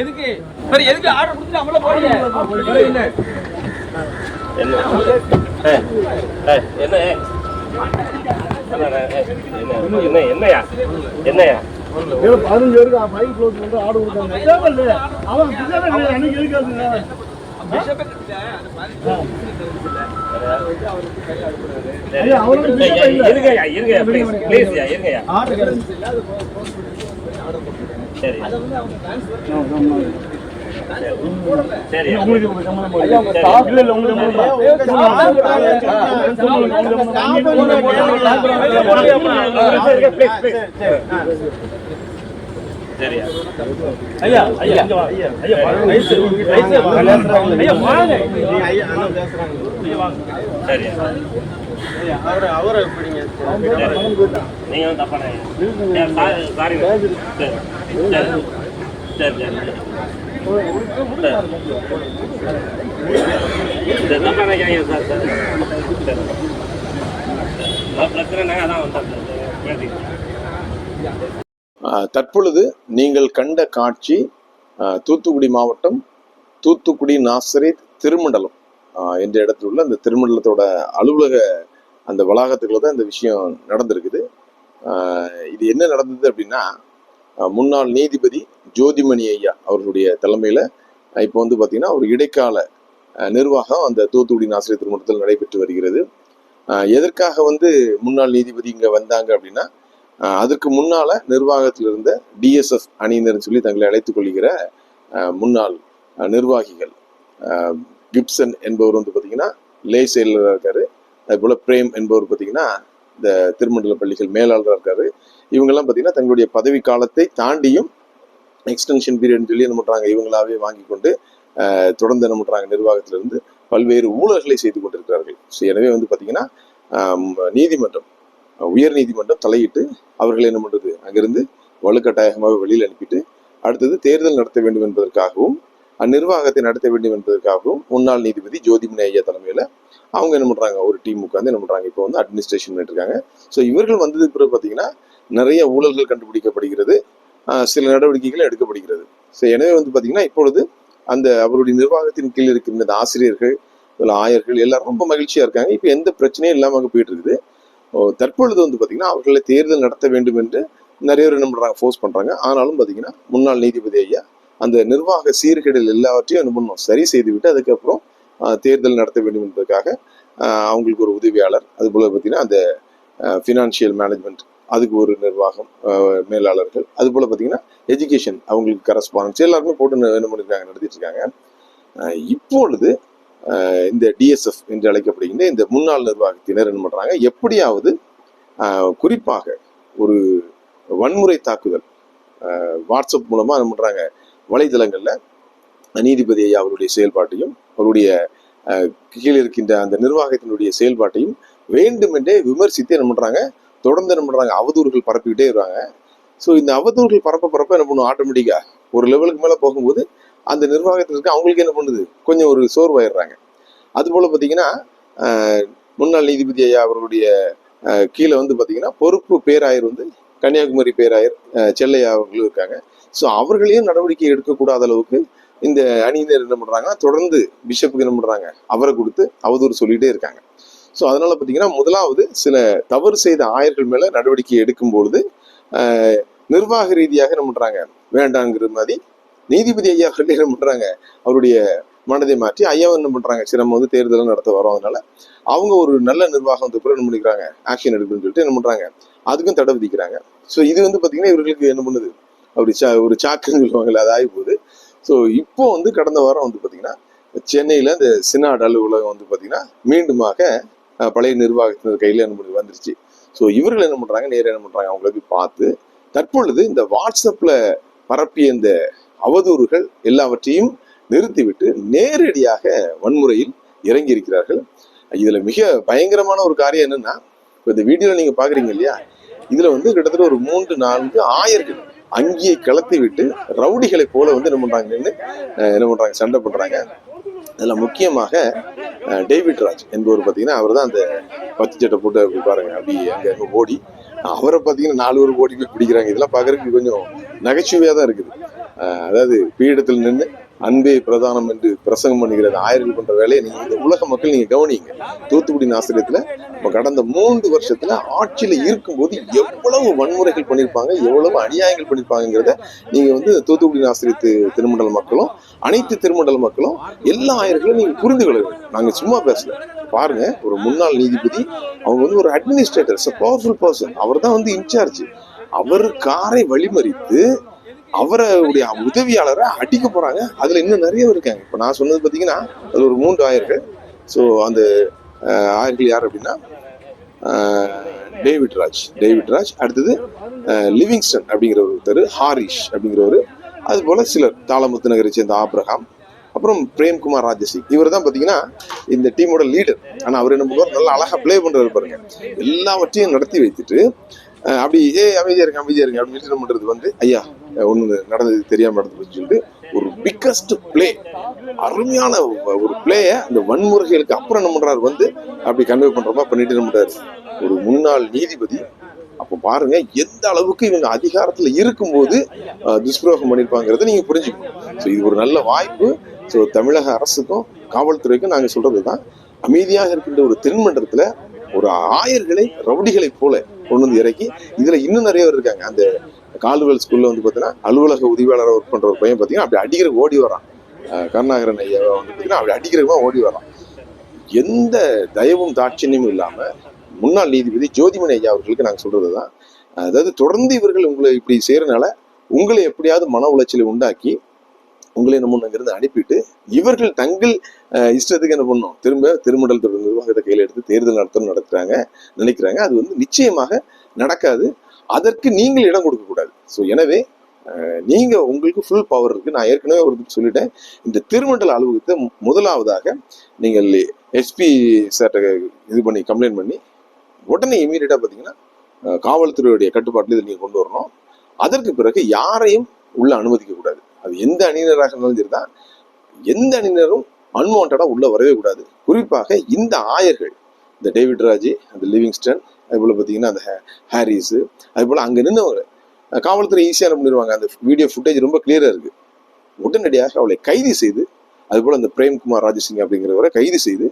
எதுக்கு? சரி எதுக்கு ஆர்டர் அமல போறீங்க? என்ன என்ன என்ன என்ன என்னையா என்னையா பதினஞ்சு பேருக்கு மைக் க்ளோஸ் பண்ணிட்டு ஆர்டர் கொடுத்தாங்க அவன் அன்னைக்கு இருக்காதுங்க. இருங்கய்யா ப்ளீஸ் ப்ளீஸ்யா இருங்கய்யா சரி. சரி. உங்களுக்கு. இல்ல, இல்ல, உங்களுக்கு சரியா? ஐயா ஐயா இங்க வா. ஐயா வயசு வயசு ஐயா வாங்க. சரியா? அவரை அவரை எப்படிங்க நீங்க வந்து தப்பான சாரி சாரி. சரி சரி. சரி. சரி சரி. தப்பா நினைக்காதீங்க சார். சார். அதான் தற்பொழுது நீங்கள் கண்ட காட்சி தூத்துக்குடி மாவட்டம் தூத்துக்குடி நாசரேத் திருமண்டலம். என்ற இடத்துல உள்ள அந்த திருமண்டலத்தோட அலுவலக அந்த வளாகத்துக்குள்ள தான் இந்த விஷயம் நடந்திருக்குது. இது என்ன நடந்தது அப்படின்னா முன்னாள் நீதிபதி ஜோதிமணி ஐயா அவர்களுடைய தலைமையில் இப்போ வந்து பார்த்திங்கன்னா ஒரு இடைக்கால நிர்வாகம் அந்த தூத்துக்குடி நாசிரியர் திருமணத்தில் நடைபெற்று வருகிறது. எதற்காக வந்து முன்னாள் நீதிபதி இங்கே வந்தாங்க அப்படின்னா அதற்கு முன்னால நிர்வாகத்தில் இருந்த டிஎஸ்எஃப் அணியினர் சொல்லி தங்களை அழைத்துக் கொள்கிற முன்னாள் நிர்வாகிகள். கிப்சன் என்பவர் வந்து பார்த்தீங்கன்னா லே செயலராக இருக்காரு. அதே போல பிரேம் என்பவர் பார்த்தீங்கன்னா இந்த திருமண்டல பள்ளிகள் மேலாளராக இருக்காரு. இவங்கெல்லாம் பார்த்தீங்கன்னா தங்களுடைய பதவி காலத்தை தாண்டியும் எக்ஸ்டென்ஷன் பீரியட்னு சொல்லி என்ன பண்ணுறாங்க இவங்களாவே வாங்கி கொண்டு தொடர்ந்து என்ன பண்ணுறாங்க நிர்வாகத்திலிருந்து பல்வேறு ஊழல்களை செய்து கொண்டிருக்கிறார்கள். ஸோ எனவே வந்து பார்த்தீங்கன்னா நீதிமன்றம் உயர் நீதிமன்றம் தலையிட்டு அவர்களை என்ன பண்ணுறது அங்கிருந்து வலுக்கட்டாயமாக வெளியில் அனுப்பிட்டு அடுத்தது தேர்தல் நடத்த வேண்டும் என்பதற்காகவும் அந்நிர்வாகத்தை நடத்த வேண்டும் என்பதற்காகவும் முன்னாள் நீதிபதி ஜோதிமணி ஐயா தலைமையில அவங்க என்ன பண்றாங்க? ஒரு டீம் உட்காந்து என்ன பண்றாங்க? இப்போ வந்து அட்மினிஸ்ட்ரேஷன் பண்ணிட்டு இருக்காங்க. ஸோ இவர்கள் வந்ததுக்கு பிறகு பார்த்தீங்கன்னா நிறைய ஊழல்கள் கண்டுபிடிக்கப்படுகிறது. சில நடவடிக்கைகள் எடுக்கப்படுகிறது. ஸோ எனவே வந்து பார்த்தீங்கன்னா இப்பொழுது அந்த அவருடைய நிர்வாகத்தின் கீழ் இருக்கின்ற ஆசிரியர்கள் ஆயர்கள் எல்லாரும் ரொம்ப மகிழ்ச்சியா இருக்காங்க. இப்போ எந்த பிரச்சனையும் இல்லாமல் போயிட்டு இருக்குது. தற்பொழுது வந்து பார்த்திங்கன்னா அவர்களை தேர்தல் நடத்த வேண்டும் என்று நிறைய பேர் என்ன பண்ணுறாங்க ஃபோர்ஸ் பண்ணுறாங்க ஆனாலும் பார்த்தீங்கன்னா முன்னாள் நீதிபதி ஐயா அந்த நிர்வாக சீர்கேடுகள் எல்லாவற்றையும் என்ன பண்ணோம் சரி செய்துவிட்டு அதுக்கப்புறம் தேர்தல் நடத்த வேண்டும் என்பதற்காக அவங்களுக்கு ஒரு உதவியாளர். அது போல அந்த ஃபினான்ஷியல் மேனேஜ்மெண்ட் அதுக்கு ஒரு நிர்வாகம் மேலாளர்கள். அதுபோல் பார்த்தீங்கன்னா எஜுகேஷன் அவங்களுக்கு கரஸ்பாண்டன்ஸ் எல்லாருமே போட்டு என்ன பண்ணியிருக்காங்க நடத்திட்டு இருக்காங்க. இப்பொழுது இந்த டிஎஸ்எஃப் என்று அழைக்கப்படுகின்ற இந்த முன்னாள் நிர்வாகத்தினர் என்ன பண்ணுறாங்க எப்படியாவது குறிப்பாக ஒரு வன்முறை தாக்குதல் வாட்ஸ்அப் மூலமாக என்ன பண்ணுறாங்க வலைதளங்களில் நீதிபதி ஐயா அவருடைய செயல்பாட்டையும் அவருடைய கீழே இருக்கின்ற அந்த நிர்வாகத்தினுடைய செயல்பாட்டையும் வேண்டுமென்றே விமர்சித்து என்ன பண்ணுறாங்க தொடர்ந்து என்ன பண்ணுறாங்க அவதூறுகள் பரப்பிக்கிட்டே இருக்காங்க. ஸோ இந்த அவதூறுகள் பரப்ப பரப்ப என்ன பண்ணுவோம் ஆட்டோமேட்டிக்காக ஒரு லெவலுக்கு மேலே போகும்போது அந்த நிர்வாகத்தில் இருக்க அவங்களுக்கு என்ன பண்ணுது? கொஞ்சம் ஒரு சோர்வாயிடுறாங்க. அதுபோல் பார்த்தீங்கன்னா முன்னாள் நீதிபதி ஐயா அவர்களுடைய கீழே வந்து பார்த்தீங்கன்னா பொறுப்பு பேராயர் வந்து கன்னியாகுமரி பேராயர் செல்லையா அவர்களும் இருக்காங்க. ஸோ அவர்களையும் நடவடிக்கை எடுக்கக்கூடாத அளவுக்கு இந்த அணியினர் என்ன பண்ணுறாங்கன்னா தொடர்ந்து பிஷப்புக்கு என்ன பண்ணுறாங்க அவரை கொடுத்து அவதூறு சொல்லிகிட்டே இருக்காங்க. ஸோ அதனால் பார்த்தீங்கன்னா முதலாவது சில தவறு செய்த ஆயர்கள் மேலே நடவடிக்கை எடுக்கும் பொழுது நிர்வாக ரீதியாக என்ன பண்ணுறாங்க வேண்டாங்கிற மாதிரி நீதிபதி ஐயா அவர்கள் என்ன பண்ணுறாங்க அவருடைய மனதை மாற்றி ஐயா என்ன பண்ணுறாங்க சரி நம்ம வந்து தேர்தலும் நடத்த வரோம். அதனால அவங்க ஒரு நல்ல நிர்வாகம் வந்து பிறகு என்ன பண்ணிக்கிறாங்க ஆக்ஷன் எடுக்கணும்னு சொல்லிட்டு என்ன பண்ணுறாங்க அதுக்கும் தடை விதிக்கிறாங்க. ஸோ இது வந்து பார்த்தீங்கன்னா இவர்களுக்கு என்ன பண்ணுது? அப்படி சா ஒரு சாக்குன்னு சொல்லுவாங்கல்ல அது ஆகி போகுது. ஸோ இப்போ வந்து கடந்த வாரம் வந்து பார்த்தீங்கன்னா சென்னையில் இந்த சினாட் அலுவலகம் வந்து பார்த்தீங்கன்னா மீண்டுமாக பழைய நிர்வாகத்தினர் கையில் என்ன பண்ணி வந்துருச்சு. ஸோ இவர்கள் என்ன பண்றாங்க? நேரா என்ன பண்ணுறாங்க அவங்கள போய் பார்த்து தற்பொழுது இந்த வாட்ஸ்அப்பில் பரப்பிய இந்த அவதூறுகள் எல்லாவற்றையும் நிறுத்திவிட்டு நேரடியாக வன்முறையில் இறங்கி இருக்கிறார்கள் இதுல மிக பயங்கரமான ஒரு காரியம் என்னன்னா இப்போ இந்த வீடியோவில் நீங்க பாக்குறீங்க இல்லையா? இதுல வந்து கிட்டத்தட்ட ஒரு மூன்று நான்கு ஆயர்கள் அங்கேயே கலத்தி விட்டு ரவுடிகளை போல வந்து என்ன பண்றாங்கன்னு என்ன பண்றாங்க சண்டை பண்றாங்க அதில் முக்கியமாக டேவிட் ராஜ் என்பவர் பார்த்தீங்கன்னா அவர் தான் அந்த பத்து சட்டை போட்டு அப்படி பாருங்க அப்படி அங்கே ஓடி அவரை பார்த்தீங்கன்னா நாலு ஒரு ஓடி போய் பிடிக்கிறாங்க. இதெல்லாம் பார்க்குறதுக்கு கொஞ்சம் நகைச்சுவையாக தான் இருக்குது. அதாவது பீடத்தில் நின்று அன்பே பிரதானம் என்று பிரசங்கம் பண்ணுகிற அந்த ஆயர்கள் பண்ற வேலையை நீங்க இந்த உலக மக்கள் நீங்க கவனிங்க. தூத்துக்குடி நாசிரியத்துல நம்ம கடந்த மூன்று வருஷத்துல ஆட்சியில இருக்கும்போது எவ்வளவு வன்முறைகள் பண்ணியிருப்பாங்க எவ்வளவு அநியாயங்கள் பண்ணியிருப்பாங்கிறத நீங்க வந்து தூத்துக்குடி நாசிரியத்து திருமண்டல மக்களும் அனைத்து திருமண்டல மக்களும் எல்லா ஆயர்களும் நீங்க புரிந்து கொள்ள வேண்டும். நாங்க சும்மா பேசல. பாருங்க ஒரு முன்னாள் நீதிபதி அவங்க வந்து ஒரு அட்மினிஸ்ட்ரேட்டர் பவர்ஃபுல் பர்சன் அவர் தான் வந்து இன்சார்ஜ் அவர் காரை வழிமறித்து அவருடைய உதவியாளரை அடிக்க போறாங்க. அதுல இன்னும் நிறைய இருக்காங்க. இப்ப நான் சொன்னது பாத்தீங்கன்னா அது ஒரு மூன்று ஆயர்கள் ஸோ அந்த ஆயர்கள் யார் அப்படின்னா டேவிட் ராஜ். டேவிட் ராஜ் அடுத்தது லிவிங்ஸ்டன் அப்படிங்கிற ஒருத்தர் ஹாரிஷ் அப்படிங்கிறவர். அது போல சிலர் தாளமுத்து நகரை சேர்ந்த ஆப்ரஹாம் அப்புறம் பிரேம்குமார் ராஜசிங் இவர் தான் பார்த்தீங்கன்னா இந்த டீமோட லீடர் ஆனால் அவர் என்ன பண்ணுவார்? நல்லா அழகாக ப்ளே பண்றாரு பாருங்க. எல்லாவற்றையும் நடத்தி வைத்துட்டு அப்படி ஏ அமைதியா இருங்க அமைதியா இருங்க அப்படின்னு என்ன பண்றது வந்து ஐயா ஒன்று நடந்தது தெரியாம நடந்து சொல்லிட்டு ஒரு பிக்கஸ்ட் ப்ளே அருமையான ஒரு பிளேய அந்த வன்முறைகளுக்கு அப்புறம் என்ன பண்றாரு வந்து அப்படி கன்வே பண்றமா பண்ணிட்டு என்ன பண்றாரு? ஒரு முன்னாள் நீதிபதி அப்போ பாருங்க எந்த அளவுக்கு இவங்க அதிகாரத்துல இருக்கும்போது துஷ்பிரயோகம் பண்ணிருப்பாங்கிறத நீங்க புரிஞ்சுக்கணும். ஸோ இது ஒரு நல்ல வாய்ப்பு. ஸோ தமிழக அரசுக்கும் காவல்துறைக்கும் நாங்க சொல்றதுதான் அமைதியாக இருக்கின்ற ஒரு தென்மன்றத்துல ஒரு ஆயர்களை ரவுடிகளை போல கொண்டு வந்து இறக்கி இதுல இன்னும் நிறைய பேர் இருக்காங்க. அந்த கால்வெல் ஸ்கூல்ல வந்து பாத்தீங்கன்னா அலுவலக உதவியாளராக ஒர்க் பண்ற ஒரு பையன் பாத்தீங்கன்னா அப்படி அடிக்கிற ஓடி வரான் கருணாகரன் ஐயா வந்து பார்த்தீங்கன்னா அப்படி அடிக்கிறவங்க ஓடி வரான் எந்த தயவும் தாட்சியமும் இல்லாம முன்னாள் நீதிபதி ஜோதிமணி ஐயா அவர்களுக்கு நாங்க சொல்றதுதான் அதாவது தொடர்ந்து இவர்கள் உங்களை இப்படி செய்யறதுனால உங்களை எப்படியாவது மன உளைச்சலை உண்டாக்கி உங்களை நம்ம அங்கிருந்து அனுப்பிட்டு இவர்கள் தங்கள் இஷ்டத்துக்கு என்ன பண்ணணும் திரும்ப திருமண்டல் தொடர் நிர்வாகத்தை கையில் எடுத்து தேர்தல் நடத்தணும் நடத்துகிறாங்க நினைக்கிறாங்க. அது வந்து நிச்சயமாக நடக்காது. அதற்கு நீங்கள் இடம் கொடுக்கக்கூடாது ஸோ எனவே நீங்கள் உங்களுக்கு ஃபுல் பவர் இருக்குது நான் ஏற்கனவே ஒரு சொல்லிட்டேன். இந்த திருமண்டல அலுவலகத்தை முதலாவதாக நீங்கள் எஸ்பி சார்ட்ட இது பண்ணி கம்ப்ளைண்ட் பண்ணி உடனே இமீடியட்டாக பார்த்தீங்கன்னா காவல்துறையுடைய கட்டுப்பாட்டில் இதை நீங்கள் கொண்டு வரணும். அதற்கு பிறகு யாரையும் உள்ள அனுமதிக்கக்கூடாது அது எந்த அணியினராக இருந்தாலும் சரிதான் எந்த அணியினரும் அன்வான்டாக உள்ளே வரவே கூடாது. குறிப்பாக இந்த ஆயர்கள் இந்த டேவிட் ராஜி அந்த லிவிங்ஸ்டன் அதுபோல் பார்த்தீங்கன்னா அந்த ஹே- அதுபோல் அது போல காவல்துறை ஈஸியாக என்ன பண்ணிடுவாங்க அந்த வீடியோ ஃபுட்டேஜ் ரொம்ப கிளியராக இருக்குது உடனடியாக அவளை கைது செய்து அதுபோல் அந்த பிரேம்குமார் ராஜசிங் அப்படிங்கிறவரை கைது செய்து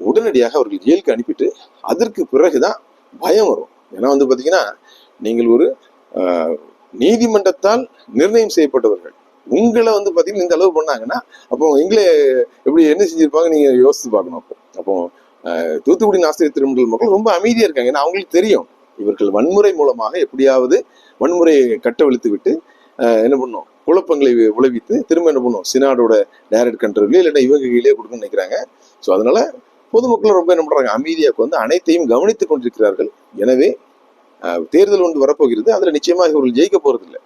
உடனடியாக அவர்கள் ஜெயிலுக்கு அனுப்பிட்டு அதற்கு பிறகு தான் பயம் வரும். ஏன்னா வந்து பார்த்தீங்கன்னா நீங்கள் ஒரு நீதிமன்றத்தால் நிர்ணயம் செய்யப்பட்டவர்கள். உங்களை வந்து பார்த்தீங்கன்னா இந்த அளவு பண்ணாங்கன்னா அப்போ எங்களை எப்படி என்ன செஞ்சிருப்பாங்க நீங்க யோசித்து பார்க்கணும் அப்போ. அப்போ தூத்துக்குடி ஆசிரியர் திருமண்டல் மக்கள் ரொம்ப அமைதியாக இருக்காங்க. ஏன்னா அவங்களுக்கு தெரியும். இவர்கள் வன்முறை மூலமாக எப்படியாவது வன்முறையை கட்டவிழ்த்து விட்டு என்ன பண்ணும்? குழப்பங்களை விளைவித்து திரும்ப என்ன பண்ணும்? சினாடோட டைரக்ட் கண்ட்ரோல் இல்லைன்னா இவங்க கீழே கொடுக்கணும்னு நினைக்கிறாங்க. ஸோ அதனால பொதுமக்கள் ரொம்ப என்ன பண்றாங்க? அமைதியாக வந்து அனைத்தையும் கவனித்துக் கொண்டிருக்கிறார்கள். எனவே தேர்தல் ஒன்று வரப்போகிறது. அதில் நிச்சயமாக இவர்கள் ஜெயிக்க போறதில்லை.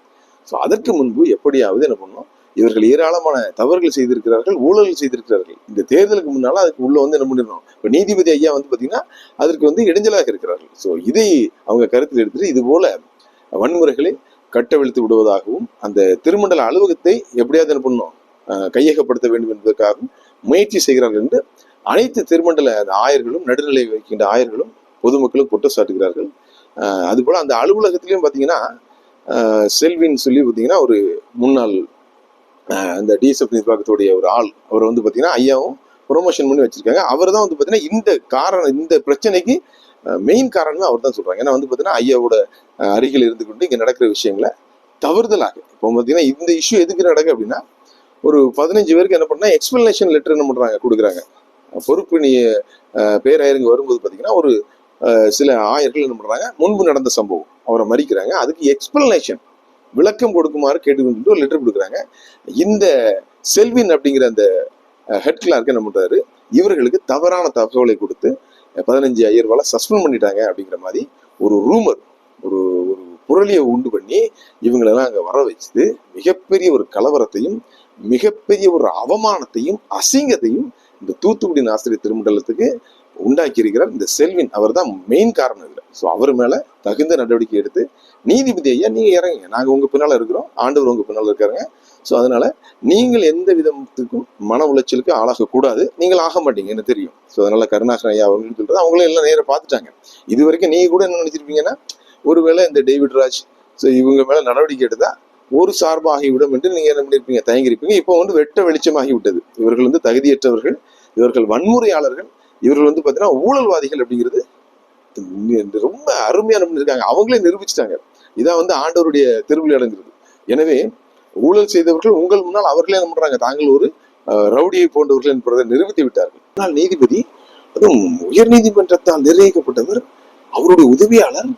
ஸோ அதற்கு முன்பு எப்படியாவது என்ன பண்ணணும்? இவர்கள் ஏராளமான தவறுகள் செய்திருக்கிறார்கள் ஊழல்கள் செய்திருக்கிறார்கள். இந்த தேர்தலுக்கு முன்னால அதுக்கு உள்ள வந்து என்ன பண்ணிடணும்? இப்ப நீதிபதி ஐயா வந்து பாத்தீங்கன்னா அதற்கு வந்து இடைஞ்சலாக இருக்கிறார்கள். ஸோ இதை அவங்க கருத்தில் எடுத்துட்டு இது போல வன்முறைகளை கட்டவிழ்த்து விடுவதாகவும் அந்த திருமண்டல அலுவலகத்தை எப்படியாவது என்ன பண்ணணும்? அஹ், கையகப்படுத்த வேண்டும் என்பதற்காகவும் முயற்சி செய்கிறார்கள் என்று அனைத்து திருமண்டல அந்த ஆயர்களும் நடுநிலை வைக்கின்ற ஆயர்களும் பொதுமக்களும் குற்றம் சாட்டுகிறார்கள் அதுபோல் அந்த அலுவலகத்திலையும் பாத்தீங்கன்னா செல்வின்னு சொல்லி பார்த்தீங்கன்னா ஒரு முன்னாள் அந்த டிஎஸ்எஃப் நிர்வாகத்துடைய ஒரு ஆள். அவர் வந்து பார்த்தீங்கன்னா ஐயாவும் ப்ரொமோஷன் பண்ணி வச்சிருக்காங்க. அவர் தான் வந்து பார்த்தீங்கன்னா இந்த காரணம் இந்த பிரச்சனைக்கு மெயின் காரணமே அவர் தான் சொல்கிறாங்க ஏன்னா வந்து பார்த்தீங்கன்னா ஐயாவோட அருகில் இருந்து கொண்டு இங்கே நடக்கிற விஷயங்களை தவறுதலாக இப்போ பார்த்தீங்கன்னா இந்த இஷ்யூ எதுக்கு நடக்கு அப்படின்னா ஒரு பதினஞ்சு பேருக்கு என்ன பண்ணால் எக்ஸ்பிளனேஷன் லெட்டர் என்ன பண்ணுறாங்க கொடுக்குறாங்க. பொறுப்பு நீ பேராயருங்க வரும்போது பார்த்தீங்கன்னா ஒரு சில ஆயர்கள் என்ன பண்ணுறாங்க முன்பு நடந்த சம்பவம். அவரை மறிக்கிறாங்க. அதுக்கு எக்ஸ்பிளனேஷன் விளக்கம் கொடுக்குமாறு கேட்டுக்கொண்டு ஒரு லெட்டர் கொடுக்குறாங்க. இந்த செல்வின் அப்படிங்கிற அந்த ஹெட் கிளார்க் என்ன பண்ணுறாரு இவர்களுக்கு தவறான தகவலை கொடுத்து பதினஞ்சு பதினஞ்சு ரூபாய் சஸ்பெண்ட் பண்ணிட்டாங்க அப்படிங்கிற மாதிரி ஒரு ரூமர் ஒரு ஒரு புரளியை உண்டு பண்ணி இவங்களெல்லாம் அங்கே வர வச்சு மிகப்பெரிய ஒரு கலவரத்தையும் மிகப்பெரிய ஒரு அவமானத்தையும் அசிங்கத்தையும் இந்த தூத்துக்குடி ஆசிரியர் திருமண்டலத்துக்கு உண்டாக்கி இருக்கிறார் இந்த செல்வின் அவர் தான் மெயின் காரணம் இல்லை ஸோ அவர் மேல தகுந்த நடவடிக்கை எடுத்து நீதிபதி ஐயா நீங்க இறங்குங்க. நாங்க உங்க பின்னால இருக்கிறோம். ஆண்டவர் உங்க பின்னால இருக்காருங்க. ஸோ அதனால நீங்கள் எந்த விதத்துக்கும் மன உளைச்சலுக்கு ஆளாகக்கூடாது. நீங்கள் ஆக மாட்டீங்க எனக்கு தெரியும். ஸோ அதனால கருணாகரன் ஐயா அவர்கள் சொல்றது அவங்களும் எல்லாம் நேரம் பார்த்துட்டாங்க. இது வரைக்கும் நீங்க கூட என்ன நினைச்சிருப்பீங்கன்னா ஒருவேளை இந்த டேவிட் ராஜ் ஸோ இவங்க மேல நடவடிக்கை எடுத்தா ஒரு சார்பாகிவிடும் என்று நீங்க என்ன பண்ணிருப்பீங்க? தயங்கிருப்பீங்க இப்போ வந்து வெட்ட வெளிச்சமாகி விட்டது இவர்கள் வந்து தகுதியற்றவர்கள். இவர்கள் வன்முறையாளர்கள் இவர்கள் வந்து பார்த்தீங்கன்னா ஊழல்வாதிகள் அப்படிங்கிறது ரொம்ப அருமையா இருக்காங்க. அவங்களே நிரூபிச்சிட்டாங்க. இதான் வந்து ஆண்டவருடைய திருவிளையாடுங்கிறது எனவே ஊழல் செய்தவர்கள் உங்கள் முன்னால் அவர்களே என்ன பண்றாங்க? தாங்கள் ஒரு ரவுடியை போன்றவர்கள் என்பதை நிரூபித்து விட்டார்கள். ஆனால் நீதிபதி அதுவும் உயர் நீதிமன்றத்தால் நிர்ணயிக்கப்பட்டவர் அவருடைய உதவியாளர்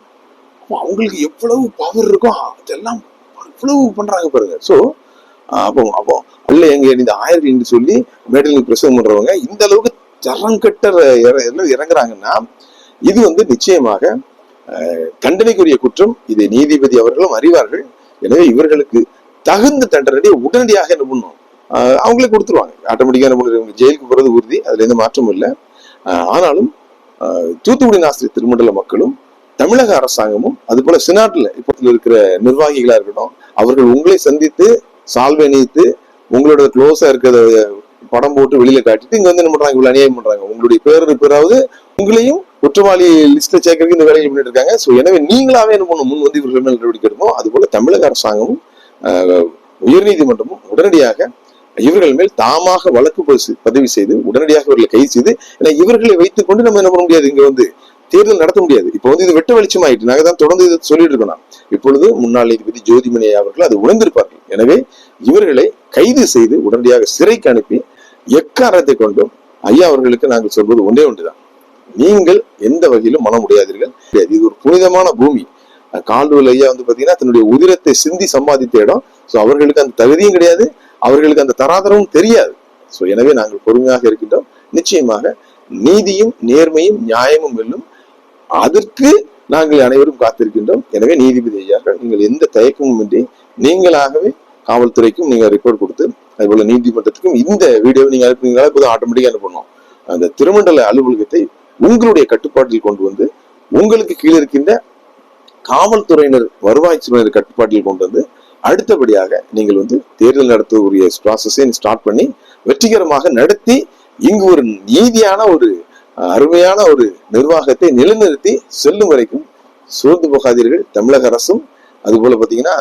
அவங்களுக்கு எவ்வளவு பவர் இருக்கோ அதெல்லாம் எவ்வளவு பண்றாங்க பாருங்க. ஸோ அப்போ அப்போ அல்ல எங்க இந்த ஆயிரம் என்று சொல்லி மேடையில் பிரசவம் பண்றவங்க இந்த அளவுக்கு தரங்கட்ட இறங்குறாங்கன்னா இது வந்து நிச்சயமாக தண்டனைக்குரிய குற்றம். இதை நீதிபதி அவர்களும் அறிவார்கள். எனவே இவர்களுக்கு தகுந்த தண்டனை உடனடியாக என்ன பண்ணும்? அவங்களே கொடுத்துருவாங்க. ஆட்டோமேட்டிக்காக என்ன பண்ணுவாங்க ஜெயிலுக்கு போறது உறுதி. அதுல எந்த மாற்றமும் இல்லை. ஆனாலும் தூத்துக்குடி ஆசிரியர் திருமண்டல மக்களும் தமிழக அரசாங்கமும் அது போல சினாட்டில் இப்பத்துல இருக்கிற நிர்வாகிகளா இருக்கட்டும் அவர்கள் உங்களை சந்தித்து சால்வை நீத்து உங்களோட க்ளோஸா இருக்கிறத படம் போட்டு வெளியில காட்டிட்டு இங்க வந்து என்ன பண்றாங்க? இவ்வளவு அநியாயம் பண்றாங்க. உங்களுடைய பேர் பேராவது உங்களையும் குற்றவாளி லிஸ்ட்ல சேர்க்கறதுக்கு இந்த வேலைகள் பண்ணிட்டு இருக்காங்க. சோ எனவே நீங்களாவே என்ன பண்ணணும்? முன் வந்து இவர்கள் மேல் நடவடிக்கை எடுக்கணும் அது போல தமிழக அரசாங்கமும் ஆஹ், உயர்நீதிமன்றமும் உடனடியாக இவர்கள் மேல் தாமாக வழக்கு பதிவு- பதிவு செய்து உடனடியாக இவர்களை கைது செய்து ஏன்னா இவர்களை வைத்துக் கொண்டு நம்ம என்ன பண்ண முடியாது? இங்க வந்து தேர்தல் நடத்த முடியாது. இப்போ வந்து இது வெட்ட வெளிச்சம் ஆயிட்டு நாங்க தான் தொடர்ந்து இதை சொல்லிட்டு இருக்கோம் இப்பொழுது முன்னாள் நீதிபதி ஜோதிமணி அவர்கள் அது உணர்ந்திருப்பார்கள். எனவே இவர்களை கைது செய்து உடனடியாக சிறைக்கு அனுப்பி எக்காரத்தை கொண்டும் ஐயா அவர்களுக்கு நாங்கள் சொல்வது ஒன்றே ஒன்றுதான். நீங்கள் எந்த வகையிலும் மனம் உடையாதீர்கள். இது ஒரு புனிதமான பூமி. கால்டுவல் ஐயா வந்து பாத்தீங்கன்னா தன்னுடைய உதிரத்தை சிந்தி சம்பாதித்த இடம். சோ அவர்களுக்கு அந்த தகுதியும் கிடையாது. அவர்களுக்கு அந்த தராதரமும் தெரியாது. சோ எனவே நாங்கள் பொறுமையாக இருக்கின்றோம். நிச்சயமாக நீதியும் நேர்மையும் நியாயமும் வெல்லும் அதற்கு நாங்கள் அனைவரும் காத்திருக்கின்றோம். எனவே நீதிபதி ஐயாக்கள் நீங்கள் எந்த தயக்கமும் இன்றி நீங்களாகவே காவல்துறைக்கும் நீங்கள் ரிப்போர்ட் கொடுத்து அதுபோல நீதிமன்றத்துக்கும் இந்த வீடியோவை நீங்கள் அனுப்புனீங்களா இப்போது ஆட்டோமேட்டிக்காக அனுப்பணும். அந்த திருமண்டல அலுவலகத்தை உங்களுடைய கட்டுப்பாட்டில் கொண்டு வந்து உங்களுக்கு கீழே இருக்கின்ற காவல்துறையினர் வருவாய்த்துறையினர் கட்டுப்பாட்டில் கொண்டு வந்து அடுத்தபடியாக நீங்கள் வந்து தேர்தல் நடத்தக்கூடிய ப்ராசஸை ஸ்டார்ட் பண்ணி வெற்றிகரமாக நடத்தி இங்கு ஒரு நீதியான ஒரு அருமையான ஒரு நிர்வாகத்தை நிலைநிறுத்தி செல்லும் வரைக்கும் சோர்ந்து போகாதீர்கள் தமிழக அரசும் அதுபோல பாத்தீங்கன்னா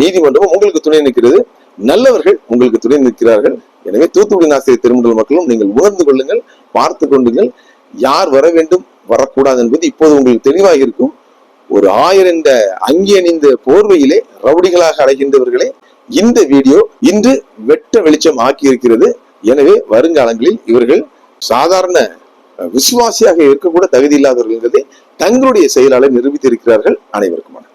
நீதிமன்றமும் உங்களுக்கு துணை நிற்கிறது. நல்லவர்கள் உங்களுக்கு துணை நிற்கிறார்கள். எனவே தூத்துக்குடி ஆசிரியர் திருமண்டல் மக்களும் நீங்கள் உணர்ந்து கொள்ளுங்கள் பார்த்து கொள்ளுங்கள். யார் வர வேண்டும் வரக்கூடாது என்பது இப்போது உங்களுக்கு தெளிவாக இருக்கும். ஒரு ஆயிரம் என்ற அங்கி அணிந்த போர்வையிலே ரவுடிகளாக அடைகின்றவர்களே இந்த வீடியோ இன்று வெட்ட வெளிச்சம் ஆக்கி இருக்கிறது எனவே வருங்காலங்களில் இவர்கள் சாதாரண விசுவாசியாக இருக்கக்கூட தகுதி இல்லாதவர்கள் என்பதை தங்களுடைய செயலாளர் நிரூபித்திருக்கிறார்கள் அனைவருக்குமான.